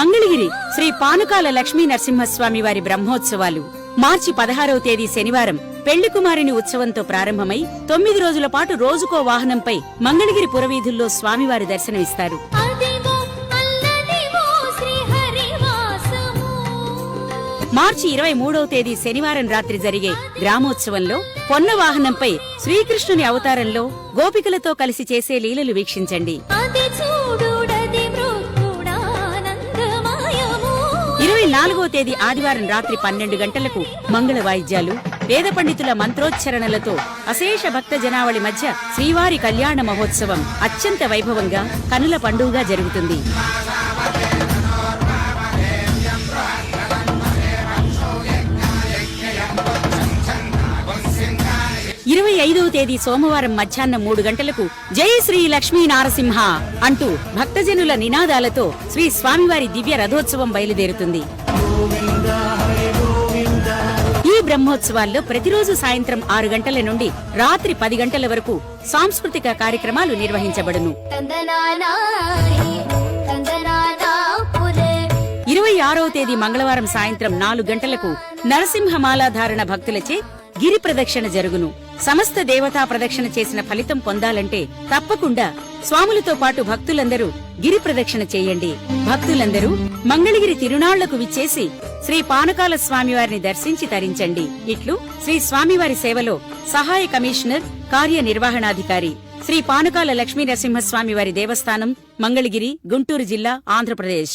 మంగళగిరి శ్రీ పానుకాల లక్ష్మీ నరసింహస్వామి వారి బ్రహ్మోత్సవాలు. మార్చి పదహారవ తేదీ శనివారం పెళ్ళి కుమారిని ఉత్సవంతో ప్రారంభమై తొమ్మిది రోజుల పాటు రోజుకో వాహనంపై మంగళగిరి పురవీధుల్లో స్వామివారి దర్శనమిస్తారు. మార్చి ఇరవై మూడవ తేదీ శనివారం రాత్రి జరిగే గ్రామోత్సవంలో పొన్న వాహనంపై శ్రీకృష్ణుని అవతారంలో గోపికలతో కలిసి చేసే లీలలు వీక్షించండి. అది నాలుగో తేదీ ఆదివారం రాత్రి పన్నెండు గంటలకు మంగళ వాయిద్యాలు వేద పండితుల మంత్రోచ్చరణలతో అశేష భక్త జనావళి మధ్య శ్రీవారి కళ్యాణ మహోత్సవం అత్యంత వైభవంగా కనుల పండుగగా జరుగుతుంది. ఇరవై ఐదవ తేదీ సోమవారం మధ్యాహ్నం మూడు గంటలకు జై శ్రీ లక్ష్మీ నారసింహ అంటూ భక్తజనుల నినాదాలతో శ్రీ స్వామివారి దివ్య రథోత్సవం బయలుదేరుతుంది. ఈ బ్రహ్మోత్సవాల్లో ప్రతిరోజు సాయంత్రం ఆరు గంటల నుండి రాత్రి పది గంటల వరకు సాంస్కృతిక కార్యక్రమాలు నిర్వహించబడును. ఇరవై ఆరవ తేదీ మంగళవారం సాయంత్రం నాలుగు గంటలకు నరసింహమాలాధారణ భక్తులచే గిరి ప్రదక్షిణ జరుగును. సమస్త దేవతా ప్రదక్షిణ చేసిన ఫలితం పొందాలంటే తప్పకుండా స్వాములతో పాటు భక్తులందరూ గిరి ప్రదక్షిణ చేయండి. భక్తులందరూ మంగళగిరి తిరునాళ్ళకు విచ్చేసి శ్రీ పానకాల స్వామివారిని దర్శించి తరించండి. ఇట్లు శ్రీ స్వామివారి సేవలో సహాయ కమిషనర్ కార్యనిర్వహణాధికారి శ్రీ పానకాల లక్ష్మీ నరసింహస్వామి వారి దేవస్థానం మంగళగిరి గుంటూరు జిల్లా ఆంధ్రప్రదేశ్.